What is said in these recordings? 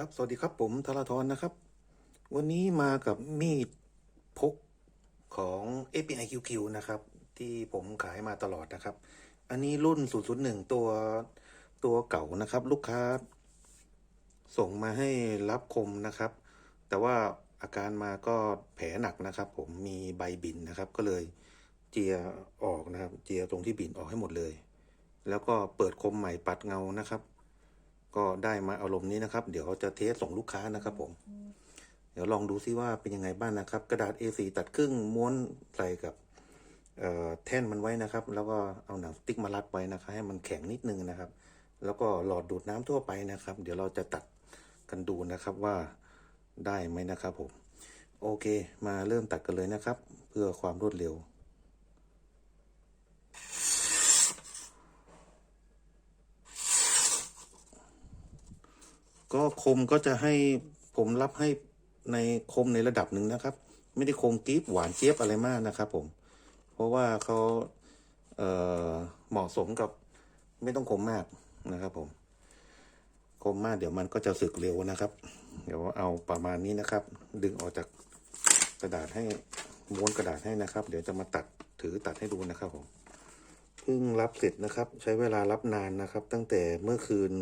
ครับสวัสดีครับผมธาราธรนะครับ วันนี้มากับมีดพกของ API QQ นะครับ ที่ผมขายมาตลอดนะครับ อันนี้รุ่น 001 ตัวตัวเก่านะครับ ลูกค้า ส่งมาให้รับคมนะครับ แต่ว่าอาการมาก็แผลหนักนะครับ ผมมีใบบินนะครับ ก็เลยเจียออกนะครับ เจียตรงที่บินออกให้หมดเลย แล้วก็เปิดคมใหม่ปัดเงานะครับ ก็ได้มาอารมณ์นี้นะครับ เดี๋ยวจะเทสส่งลูกค้านะครับ ผม เดี๋ยวลองดูซิว่าเป็นยังไงบ้างนะครับ กระดาษ A4 ตัดครึ่งม้วนใส่กับแท่นมันไว้นะครับ แล้วก็เอาหนังสติ๊กมารัดไว้นะครับ ให้มันแข็งนิดนึงนะครับ แล้วก็หลอดดูดน้ำทั่วไปนะครับ เดี๋ยวเราจะตัดกันดูนะครับว่าได้ไหมนะครับผม โอเค มาเริ่มตัดกันเลยนะครับ เพื่อความรวดเร็ว ก็คมก็จะให้ผมรับให้ในคมในระดับหนึ่งนะครับ ไม่ได้คมกรีบหวานเจี๊ยบอะไรมากนะครับผม เพราะว่าเขาเเหมาะสมกับไม่ต้องคมมากนะครับ ผม คมมากเดี๋ยวมันก็จะสึกเร็วนะครับ เดี๋ยวเอาประมาณนี้นะครับ ดึงออกจากกระดาษให้ม้วนกระดาษให้นะครับ เดี๋ยวจะมาตัดถือตัดให้ดูนะครับผมเพิ่งรับเสร็จนะครับ ใช้เวลารับนานนะครับ ตั้งแต่เมื่อคืน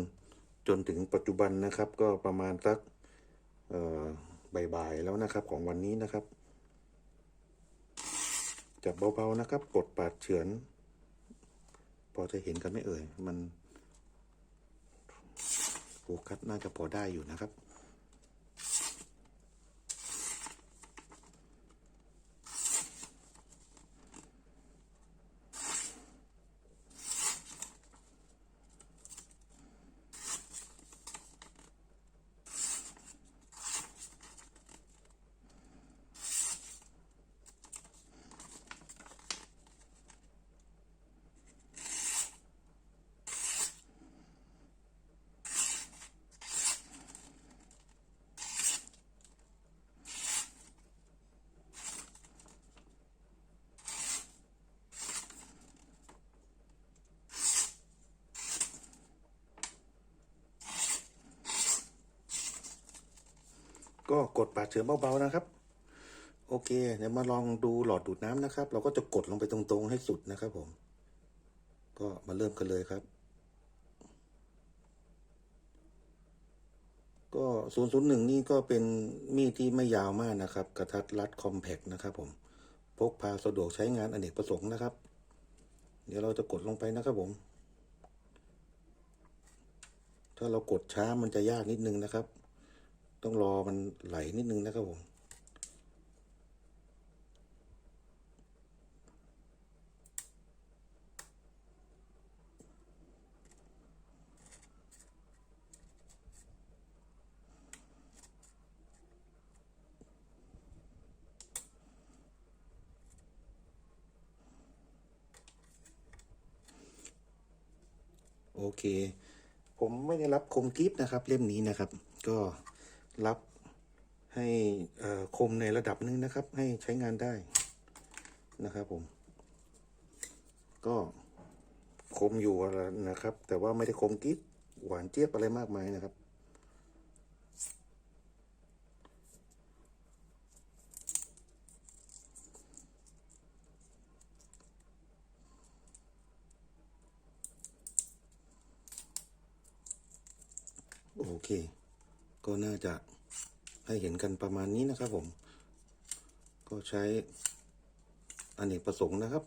จนถึงปัจจุบันนะครับ ก็ประมาณสักบ่ายๆแล้วนะครับของวันนี้นะครับ จับเบาๆนะครับ กดปาดเฉือน พอจะเห็นกันไม่เอ่ย มันโฟกัสน่าจะพอได้อยู่นะครับ ก็กดปาดเฉือนเบาๆนะครับ โอเค เดี๋ยวมาลองดูหลอดดูดน้ำนะครับ เราก็จะกดลงไปตรงๆให้สุดนะครับ ผม ก็มาเริ่มกันเลยครับ ก็001นี่ก็เป็นมีดที่ไม่ยาวมากนะครับ กระทัดรัดคอมแพกนะครับ ผม พกพาสะดวกใช้งานอเนกประสงค์นะครับ เดี๋ยวเราจะกดลงไปนะครับผมถ้าเรากดช้ามันจะยากนิดนึงนะครับ ต้องรอมันไหลนิดนึงนะครับผมโอเค ผมไม่ได้รับคมกิฟต์นะครับ เล่มนี้นะครับ ก็ รับให้คมในระดับหนึงนะครับ ให้ใช้งานได้นะครับผม ก็คมอยู่นะครับ แต่ว่าไม่ได้คมกิฟต์หวานเจี๊ยบอะไรมากมายนะครับ โอเค ก็น่าจะให้เห็นกันประมาณนี้นะครับผม ก็ใช้อเนกประสงค์นะครับ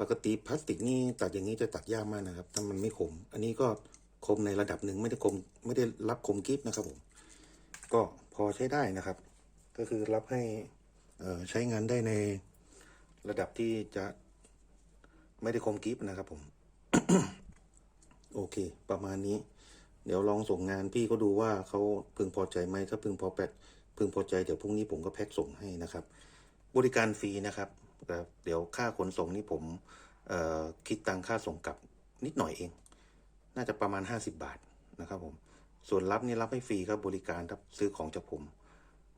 ปกติพลาสติกนี่ตัดอย่างนี้จะตัดยากมากนะครับ ถ้ามันไม่คม อันนี้ก็คมในระดับหนึ่งไม่ได้คมไม่ได้รับคมกิฟนะครับผม ก็พอใช้ได้นะครับ ก็คือรับให้ใช้งานได้ในระดับที่จะไม่ได้คมกิฟนะครับผม โอเค ประมาณนี้ เดี๋ยวลองส่งงานพี่ก็ดูว่าเขาพึงพอใจไหมถ้าพึงพอแปดพึงพอใจเดี๋ยวพรุ่งนี้ผมก็แพ็คส่งให้นะครับ บริการฟรีนะครับเดี๋ยวค่าขนส่งนี่ผมคิดตังค่าส่งกลับนิดหน่อยเอง น่าจะประมาณ 50 บาทนะครับผมส่วนรับนี่รับให้ฟรีครับบริการครับซื้อของจากผม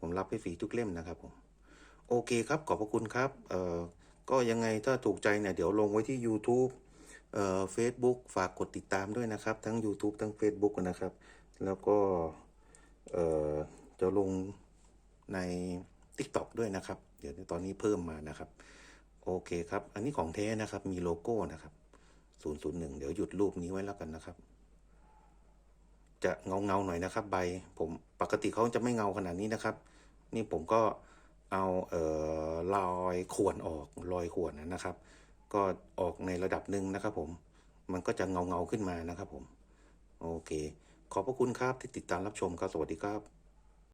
ผมรับให้ฟรีทุกเล่มนะครับผมโอเคครับขอบพระคุณครับเอ่อก็ยังไงถ้าถูกใจเนี่ยเดี๋ยวลงไว้ที่ YouTube เอ่อ Facebook ฝากกดติดตามด้วยนะครับ ทั้ง YouTube ทั้ง Facebook นะครับ แล้วก็เอ่อจะลงใน TikTok ด้วยนะครับ เดี๋ยวตอนนี้เพิ่มมานะครับ โอเคครับ อันนี้ของแท้นะครับ มีโลโก้นะครับ001 เดี๋ยวหยุดรูปนี้ไว้แล้วกันนะครับ จะเงาเงาหน่อยนะครับ ใบผมปกติเขาจะไม่เงาขนาดนี้นะครับ นี่ผมก็เอาเอ่อรอยข่วนออกรอยข่วนนะครับ ก็ออกในระดับหนึ่งนะครับผม มันก็จะเงาเงาขึ้นมานะครับผม โอเค ขอบพระคุณครับที่ติดตามรับชมครับ สวัสดีครับ